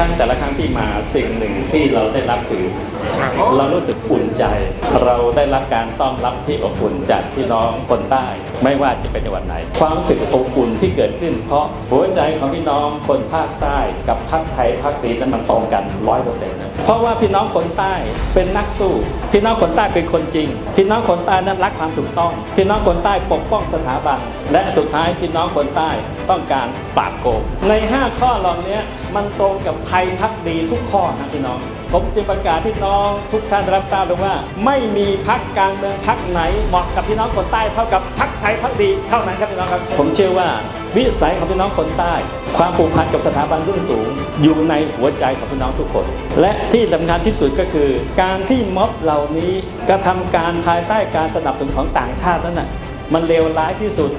ทั้งแต่ละครั้งที่มาสิ่งหนึ่งที่เราได้รับคือเรารู้สึกอุ่นใจ เราได้รับการต้อนรับที่อบอุ่นจากพี่น้องคนใต้ ไม่ว่าจะเป็นจังหวัดไหน ความรู้สึกอบอุ่นที่เกิดขึ้น เพราะหัวใจของพี่น้องคนภาคใต้กับภาคไทยภาคตีนั้นมันตรงกันร้อยเปอร์เซ็นต์เพราะว่าพี่น้องคนใต้เป็นนักสู้ พี่น้องคนใต้เป็นคนจริง พี่น้องคนใต้นั้นรักความถูกต้อง พี่น้องคนใต้ปกป้องสถาบัน และสุดท้ายพี่น้องคนใต้ต้องการปราบโกงใน 5 ข้อเหล่านี้มันตรงกับไทยพักดีทุกข้อนะพี่น้อง ผมจึงประกาศพี่น้องทุกท่านรับทราบเลยว่า ไม่มีพักการเมืองพักไหนเหมาะกับพี่น้องคนใต้เท่ากับพักไทยพักดีเท่านั้นครับพี่น้องครับ ผมเชื่อว่าวิสัยของพี่น้องคนใต้ ความผูกพันกับสถาบันรุ่นสูง อยู่ในหัวใจของพี่น้องทุกคน และที่สำคัญที่สุดก็คือ การที่ม็อบเหล่านี้กระทำการภายใต้การสนับสนุนของต่างชาตินั้นน่ะมันเลวร้ายที่สุด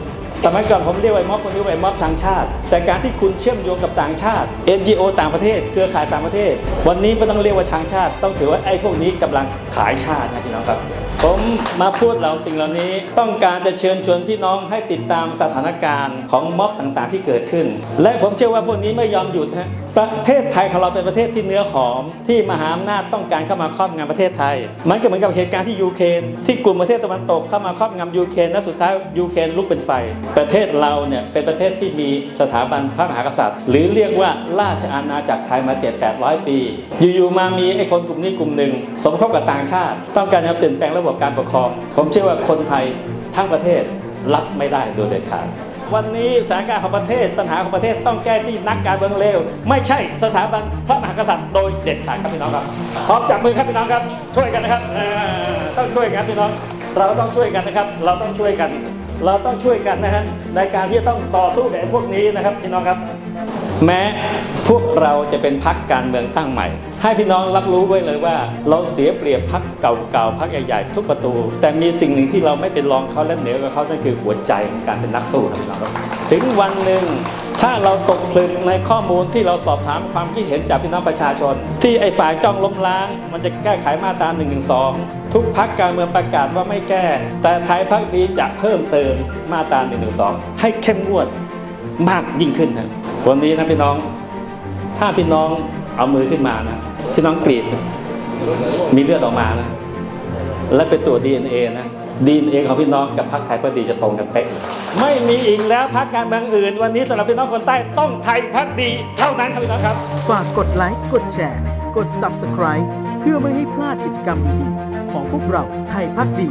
สมัยก่อนผมเรียกว่าม็อบคนนี้ว่าม็อบทางชาติ แต่การที่คุณเชื่อมโยงกับต่างชาติ NGO ต่างประเทศ เครือข่ายต่างประเทศ วันนี้ไม่ต้องเรียกว่าช้างชาติ ต้องถือว่าไอ้พวกนี้กำลังขายชาตินะพี่น้องครับ ผมมาพูดเหล่าสิ่งเหล่านี้ ต้องการจะเชิญชวนพี่น้องให้ติดตามสถานการณ์ของม็อบต่างๆ ที่เกิดขึ้น และผมเชื่อว่าพวกนี้ไม่ยอมหยุดฮะ ประเทศไทยของเราเป็นประเทศที่เนื้อหอม ที่มหาอำนาจต้องการเข้ามาครอบงำประเทศไทย มันก็เหมือนกับเหตุการณ์ที่ยูเครนที่กลุ่มประเทศตะวันตกเข้ามาครอบงำยูเครนและสุดท้ายยูเครนลุกเป็นไฟ ประเทศเราเนี่ยเป็นประเทศที่มีสถาบันพระมหากษัตริย์ หรือเรียกว่าราชอาณาจักรไทยมา 7-800 ปี อยู่ๆมามีไอ้คนกลุ่มนี้กลุ่มหนึ่งสมคบกับต่างชาติ ต้องการจะเปลี่ยนแปลงระบบการปกครอง ผมเชื่อว่าคนไทยทั้งประเทศรับไม่ได้โดยเด็ดขาด วันนี้สถานการณ์ของประเทศปัญหาของประเทศต้องแก้ที่นักการเมืองเลวไม่ใช่สถาบันพระมหากษัตริย์โดยเด็ดขาดครับพี่น้องครับพร้อมจับมือครับพี่น้องครับ ช่วยกันนะครับต้องช่วยกันพี่น้อง เราต้องช่วยกันนะครับ เราต้องช่วยกัน เราต้องช่วยกันนะฮะในการที่จะต้องต่อสู้กับพวกนี้นะครับพี่น้องครับ แม้พวกเราจะเป็นพักการเมืองตั้งใหม่ ให้พี่น้องรับรู้ไว้เลยว่า เราเสียเปรียบพักเก่าๆพักใหญ่ๆทุกประตู แต่มีสิ่งหนึ่งที่เราไม่เป็นรองเขาและเหนือกว่าเขานั่นคือหัวใจของการเป็นนักสู้นะพี่น้องครับถึงวันหนึ่งถ้าเราตกผลึกในข้อมูลที่เราสอบถามความคิดเห็นจากพี่น้องประชาชน ที่ไอ้ฝ่ายจ้องล้มล้าง มันจะแก้ไขมาตรา1นึทุกพักการเมืองประกาศว่าไม่แก้ แต่ไทยพักดีจะเพิ่มเติมมาตรา1นึให้เข้มงวดมากยิ่งขึ้นนะ วันนี้นะพี่น้อง ถ้าพี่น้องเอามือขึ้นมานะพี่น้องกรีดนะมีเลือดออกมานะ และเป็นตัว DNA นะ DNA ของพี่น้องกับพรรคไทยพักดีจะตรงกันเป๊ะไม่มีอีกแล้วพรรคการเมืองอื่น วันนี้สำหรับพี่น้องคนใต้ต้องไทยพักดีเท่านั้นครับพี่น้องครับ ฝากกดไลค์กดแชร์กด Subscribe เพื่อไม่ให้พลาดกิจกรรมดีๆ ของพวกเราไทยพักดี